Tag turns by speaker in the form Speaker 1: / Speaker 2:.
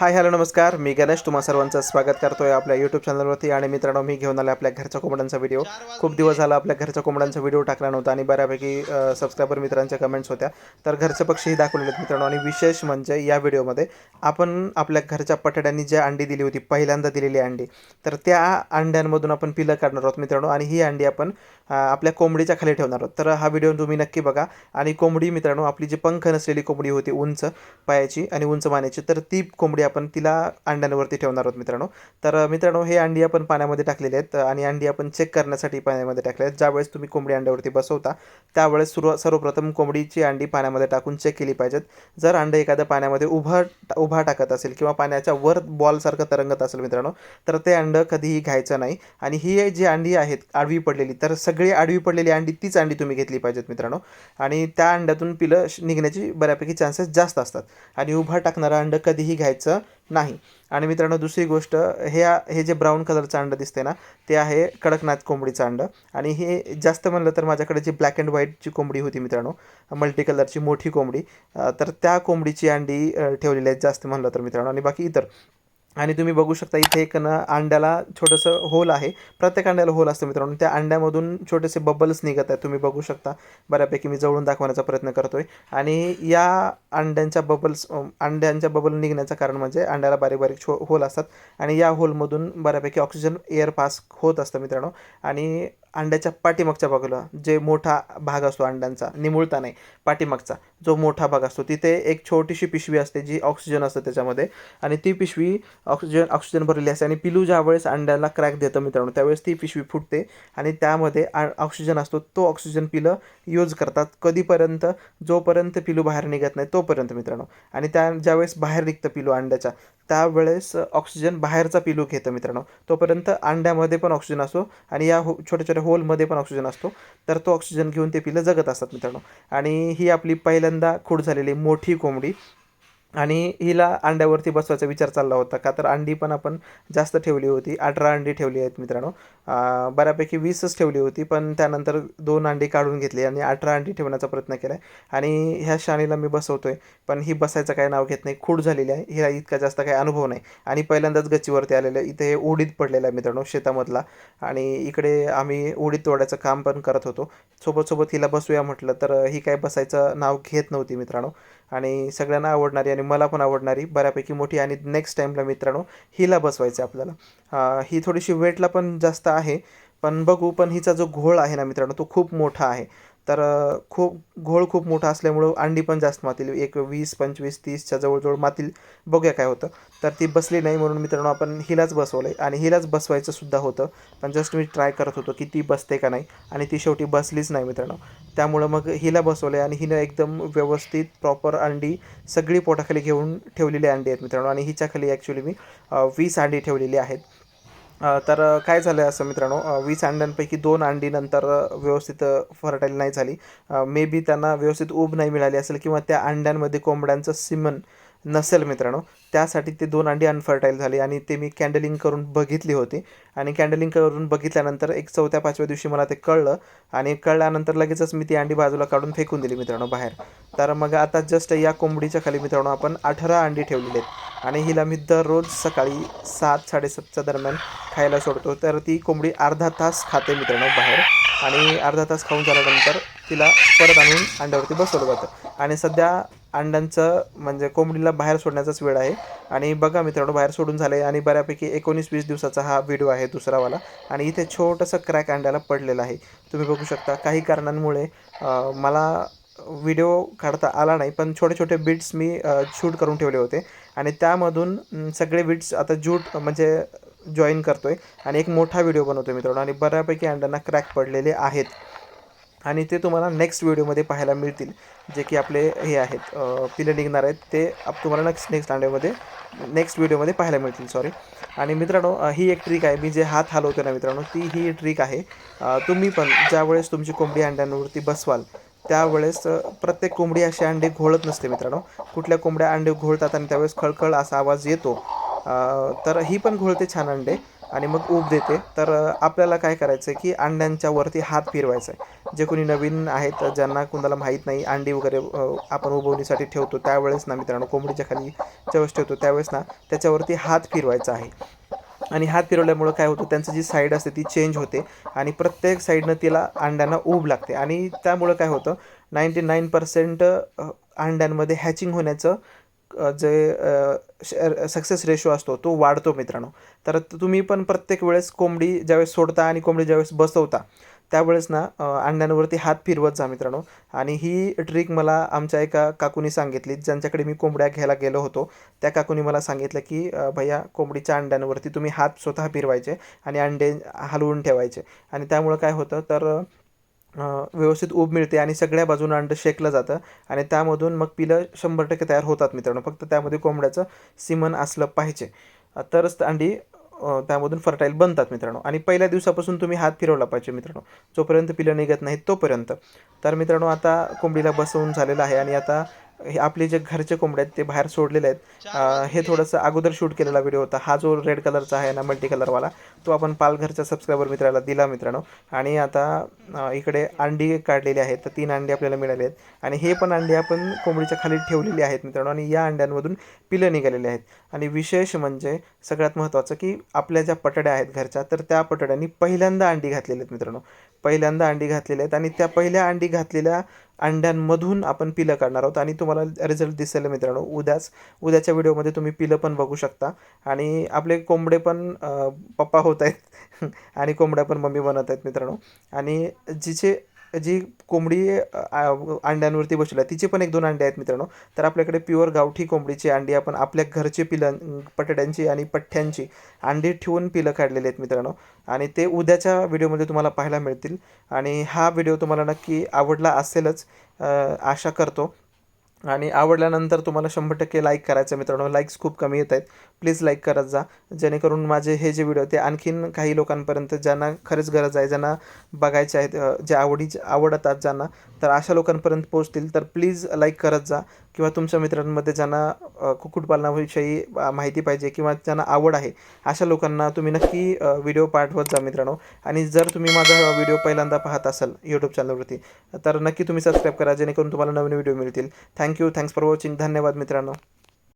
Speaker 1: Hi hello नमस्कार. मी गणेश. तुम्हा सर्वांचं स्वागत करतो आहे आपल्या यूट्यूब चॅनलवरती आणि मित्रांनो मी घेऊन आले आपल्या घरच्या कोंबड्यांचा व्हिडिओ खूप दिवस झाला आपल्या घरच्या कोंबड्यांचा व्हिडिओ टाकला नव्हता आणि बऱ्यापैकी सबस्क्रायबर मित्रांच्या कमेंट्स होत्या. तर घरचे पक्षीही दाखवलेले आहेत मित्रांनो. आणि विशेष म्हणजे या व्हिडिओमध्ये आपण आपल्या घरच्या पटड्यांनी जी अंडी दिली होती पहिल्यांदा दिलेली अंडी तर त्या अंड्यांमधून आपण पिलं काढणार आहोत मित्रांनो. आणि ही अंडी आपण आपल्या कोंबडीच्या खाली ठेवणार आहोत. तर हा व्हिडिओ तुम्ही नक्की बघा. आणि कोंबडी मित्रांनो आपली जी पंख नसलेली कोंबडी होती उंच पायाची आणि उंच मानेची तर ती कोंबडी आपण तिला अंड्यांवरती ठेवणार आहोत मित्रांनो. तर मित्रांनो हे अंडी आपण पाण्यामध्ये टाकलेले आहेत. आणि अंडी आपण चेक करण्यासाठी पाण्यामध्ये टाकले आहेत. ज्यावेळेस तुम्ही कोंबडी अंड्यावरती बसवता त्यावेळेस सुरू सर्वप्रथम कोंबडीची अंडी पाण्यामध्ये टाकून चेक केली पाहिजेत. जर अंडं एखादं पाण्यामध्ये उभं उभा टाकत असेल किंवा पाण्याच्या वर बॉलसारखं तरंगत असेल मित्रांनो तर ते अंडं कधीही घ्यायचं नाही. आणि ही जी अंडी आहेत आडवी पडलेली तर सगळी आडवी पडलेली अंडी तीच अंडी तुम्ही घेतली पाहिजेत मित्रांनो. आणि त्या अंड्यातून पिलं श- निघण्याची बऱ्यापैकी चान्सेस जास्त असतात. आणि उभा टाकणारं अंडं कधीही घ्यायचं नाही. आणि मित्रांनो दुसरी गोष्ट हे हे जे ब्राऊन कलरचं अंडं दिसते ना ते आहे कडकनाथ कोंबडीचं अंडं. आणि हे जास्त म्हणलं तर माझ्याकडे जी ब्लॅक अँड व्हाईटची कोंबडी होती मित्रांनो मल्टी कलरची मोठी कोंबडी तर त्या कोंबडीची अंडी ठेवलेली आहेत जास्त म्हणलं तर मित्रांनो. आणि बाकी इतर आणि तुम्ही बघू शकता इथे एक ना अंड्याला छोटंसं होल आहे. प्रत्येक अंड्याला होल असतं मित्रांनो. त्या अंड्यामधून छोटेसे बबल्स निघत आहेत. तुम्ही बघू शकता. बऱ्यापैकी मी जवळून दाखवण्याचा प्रयत्न करतो आहे आणि या अंड्यांच्या बबल्स अंड्यांच्या बबल निघण्याचं कारण म्हणजे अंड्याला बारीक बारीक छो होल असतात. आणि या होलमधून बऱ्यापैकी ऑक्सिजन एअर पास होत असतं मित्रांनो. आणि अंड्याच्या पाठीमागच्या बाजूला जे मोठा भाग असतो अंड्यांचा निमुळता नाही पाठीमागचा जो मोठा भाग असतो तिथे एक छोटीशी पिशवी असते जी ऑक्सिजन असतं त्याच्यामध्ये. आणि ती पिशवी ऑक्सिजन ऑक्सिजन भरलेली असते आणि पिलू ज्यावेळेस अंड्याला क्रॅक देतं मित्रांनो त्यावेळेस ती पिशवी फुटते आणि त्यामध्ये आ- ऑक्सिजन असतो तो ऑक्सिजन पिलं यूज करतात. कधीपर्यंत? जोपर्यंत पिलू बाहेर निघत नाही तोपर्यंत मित्रांनो. आणि त्या ज्यावेळेस बाहेर निघतं पिलू अंड्याच्या त्यावेळेस ऑक्सिजन बाहेरचा पिलू घेतं मित्रांनो. तोपर्यंत अंड्यामध्ये पण ऑक्सिजन असतो आणि या हो छोट्या छोट्या होलमध्ये पण ऑक्सिजन असतो. तर तो ऑक्सिजन घेऊन ते पिलं जगत असतात मित्रांनो. आणि ही आपली पहिल्यांदा खूड झालेली मोठी कोंबडी. आणि हिला अंड्यावरती बसवायचा विचार चालला होता का? तर अंडी पण आपण जास्त ठेवली होती. अठरा अंडी ठेवली आहेत मित्रांनो. बऱ्यापैकी वीसच ठेवली होती पण त्यानंतर दोन अंडी काढून घेतली आणि अठरा अंडी ठेवण्याचा प्रयत्न केला आहे आणि ह्या शाणीला मी बसवतो आहे पण ही बसायचं काय नाव घेत नाही. खूड झालेली आहे. हिला इतका जास्त काही अनुभव नाही. आणि पहिल्यांदाच गच्चीवरती आलेलं आहे. इथे हे उडीद पडलेलं आहे मित्रांनो शेतामधला. आणि इकडे आम्ही उडीद तोडायचं काम पण करत होतो. सोबत सोबत हिला बसूया म्हटलं तर ही काय बसायचं नाव घेत नव्हती मित्रांनो. आणि सगळ्यांना आवडणारी आणि मला पण आवडणारी बऱ्यापैकी मोठी आणि नेक्स्ट टाईमला मित्रांनो हिला बसवायचं आहे आपल्याला. ही थोडीशी वेटला पण जास्त आहे पण बघू पण हिचा जो घोळ आहे ना मित्रांनो तो खूप मोठा आहे. तर खूप घोळ खूप मोठा असल्यामुळं अंडी पण जास्त मातील. एक वीस पंचवीस तीसच्या जवळजवळ मातील. बघूया काय होतं. तर ती बसली नाही म्हणून मित्रांनो आपण हिलाच बसवलं आहे आणि हिलाच बसवायचं सुद्धा होतं. पण जस्ट मी ट्राय करत होतो की ती बसते का नाही. आणि ती शेवटी बसलीच नाही मित्रांनो. त्यामुळं मग हिला बसवलं आहे आणि हिनं एकदम व्यवस्थित प्रॉपर अंडी सगळी पोटाखाली घेऊन ठेवलेली अंडी आहेत मित्रांनो. आणि हिच्याखाली ॲक्च्युली मी वीस अंडी ठेवलेली आहेत. तर काय झालं आहे असं मित्रांनो? वीस अंड्यांपैकी दोन अंडी नंतर व्यवस्थित फर्टाईल नाही झाली. मे बी त्यांना व्यवस्थित ऊब नाही मिळाली असेल किंवा त्या अंड्यांमध्ये कोंबड्यांचं सिमन नसेल मित्रांनो. त्यासाठी ते दोन अंडी अनफर्टाईल झाली आणि ते मी कॅन्डलिंग करून बघितली होती. आणि कॅन्डलिंग करून बघितल्यानंतर एक चौथ्या पाचव्या दिवशी मला ते कळलं. आणि कळल्यानंतर लगेचच मी ती अंडी बाजूला काढून फेकून दिली मित्रांनो बाहेर. तर मग आता जस्ट या कोंबडीच्या खाली मित्रांनो आपण अठरा अंडी ठेवलेली आहेत. आणि हिला मी दररोज सकाळी सात साडेसातच्या दरम्यान खायला सोडतो. तर ती कोंबडी अर्धा तास खाते मित्रांनो बाहेर. आणि अर्धा तास खाऊन झाल्यानंतर तिला परत आणून अंड्यावरती बसवलं जातं. आणि सध्या अंड्यांचं म्हणजे कोंबडीला बाहेर सोडण्याचाच वेळ आहे. आणि बघा मित्रांनो बाहेर सोडून झालं आहे आणि बऱ्यापैकी एकोणीस वीस दिवसाचा हा व्हिडिओ आहे दुसरावाला आणि इथे छोटंसं क्रॅक अंड्याला पडलेलं आहे. तुम्ही बघू शकता काही कारणांमुळे मला व्हिडिओ काढता आला नाही पण छोटे छोटे बिट्स मी शूट करून ठेवले होते. आणि त्यामधून सगळे बिट्स आता जूट म्हणजे जॉईन करतो आहे आणि एक मोठा व्हिडिओ बनवतोय मित्रांनो. आणि बऱ्यापैकी अंड्यांना क्रॅक पडलेले आहेत. आणि ते तुम्हाला नेक्स्ट व्हिडिओमध्ये पाहायला मिळतील. जे की आपले हे आहेत पिलं निघणार आहेत. ते आप तुम्हाला नेक्स्ट नेक्स्ट अंड्यामध्ये नेक्स्ट व्हिडिओमध्ये पाहायला मिळतील. सॉरी आणि मित्रांनो ही एक ट्रिक आहे. मी जे हात हलवतो ना मित्रांनो ती ही ट्रिक आहे. तुम्ही पण ज्यावेळेस तुमची कोंबडी अंड्यांवरती बसवाल त्यावेळेस प्रत्येक कोंबडी अशी अंडे घोळत नसते मित्रांनो. कुठल्या कोंबड्या अंडे घोळतात आणि त्यावेळेस खळखळ असा आवाज येतो तर ही पण घोळते छान अंडे. आणि मग ऊब देते. तर आपल्याला काय करायचं आहे की अंड्यांच्या वरती हात फिरवायचा आहे जे कोणी नवीन आहेत ज्यांना कुणाला माहीत नाही अंडी वगैरे आपण उबवणीसाठी ठेवतो त्यावेळेस ना मित्रांनो कोंबडीच्या खाली ज्यावेळेस ठेवतो त्यावेळेस ना त्याच्यावरती हात फिरवायचा आहे. आणि हात फिरवल्यामुळं काय होतं त्यांचं जी साईड असते ती चेंज होते. आणि प्रत्येक साईडनं तिला अंड्यांना ऊब लागते. आणि त्यामुळं काय होतं नाईंटी नाईन पर्सेंट अंड्यांमध्ये हॅचिंग होण्याचं जे सक्सेस रेशो असतो तो वाढतो मित्रांनो. तर तुम्ही पण प्रत्येक वेळेस कोंबडी ज्यावेळेस सोडता आणि कोंबडी ज्यावेळेस बसवता त्यावेळेस ना अंड्यांवरती हात फिरवत जा मित्रांनो. आणि ही ट्रिक मला आमच्या एका काकूनी सांगितली ज्यांच्याकडे मी कोंबड्या घ्यायला गेलो होतो त्या काकूनी मला सांगितलं की भैया कोंबडीच्या अंड्यांवरती तुम्ही हात स्वतः फिरवायचे आणि अंडे हलवून ठेवायचे. आणि त्यामुळं काय होतं तर व्यवस्थित ऊब मिळते आणि सगळ्या बाजूनं अंडं शेकलं जातं. आणि त्यामधून मग पिलं शंभर टक्के तयार होतात मित्रांनो. फक्त त्यामध्ये कोंबड्याचं सिमन असलं पाहिजे. तरच अंडी त्यामधून फर्टाईल बनतात मित्रांनो. आणि पहिल्या दिवसापासून तुम्ही हात फिरवला पाहिजे मित्रांनो. जोपर्यंत पिलं निघत नाहीत तोपर्यंत. तर मित्रांनो आता कोंबडीला बसवून झालेलं आहे आणि आता हे आपले जे घरचे कोंबडे आहेत ते बाहेर सोडलेले आहेत. हे थोडंसं अगोदर शूट केलेला व्हिडिओ होता. हा जो रेड कलरचा आहे ना मल्टी कलरवाला तो आपण पालघरच्या सबस्क्रायबर मित्राला दिला मित्रांनो. आणि आता इकडे अंडी काढलेली आहेत. तर तीन अंडी आपल्याला मिळाले आहेत. आणि हे पण अंडी आपण कोंबडीच्या खाली ठेवलेली आहेत मित्रांनो. आणि या अंड्यांमधून पिलं निघालेली आहेत. आणि विशेष म्हणजे सगळ्यात महत्त्वाचं की आपल्या ज्या पटड्या आहेत घरच्या तर त्या पटड्यांनी पहिल्यांदा अंडी घातलेली आहेत मित्रांनो. पहिल्यांदा अंडी घातलेली आहेत. आणि त्या पहिल्या अंडी घातलेल्या अंड्यांमधून आपण पिलं काढणार आहोत आणि तुम्हाला रिझल्ट दिसेल मित्रांनो उद्याच. उद्याच्या व्हिडिओमध्ये तुम्ही पिलं पण बघू शकता. आणि आपले कोंबडे पण पप्पा होत आहेत. आणि कोंबड्या पण मम्मी बनत आहेत मित्रांनो. आणि जिचे जी कोंबडी अंड्यांवरती बसवली आहे तिचे पण एक दोन अंडे आहेत मित्रांनो. तर आपल्याकडे प्युअर गावठी कोंबडीची अंडी आपण आपल्या घरचे पिलं पटड्यांची आणि पठ्ठ्यांची अंडी ठेवून पिलं काढलेली आहेत मित्रांनो. आणि ते उद्याच्या व्हिडिओमध्ये तुम्हाला पाहायला मिळतील. आणि हा व्हिडिओ तुम्हाला नक्की आवडला असेलच आशा करतो. आणि आवडल्यानंतर तुम्हाला शंभर टक्के लाईक करायचं मित्रांनो. लाईक्स खूप कमी येत आहेत. प्लीज लाईक करत जा. जेणेकरून माझे हे जे व्हिडिओ ते आणखीन काही लोकांपर्यंत ज्यांना खरंच गरज आहे ज्यांना बघायचे आहेत जे आवडी आवडतात ज्यांना तर अशा लोकांपर्यंत पोहोचतील. तर प्लीज लाईक करत जा. किंवा तुमच्या मित्रांमध्ये ज्यांना कुक्कुटपालनाविषयी माहिती पाहिजे किंवा ज्यांना आवड आहे अशा लोकांना तुम्ही नक्की व्हिडिओ पाठवत जा मित्रांनो. आणि जर तुम्ही माझा व्हिडिओ पहिल्यांदा पाहत असाल यूट्यूब चॅनलवरती तर नक्की तुम्ही सबस्क्राईब करा जेणेकरून तुम्हाला नवीन व्हिडिओ मिळतील. Thank you thanks for watching धन्यवाद मित्रांनो.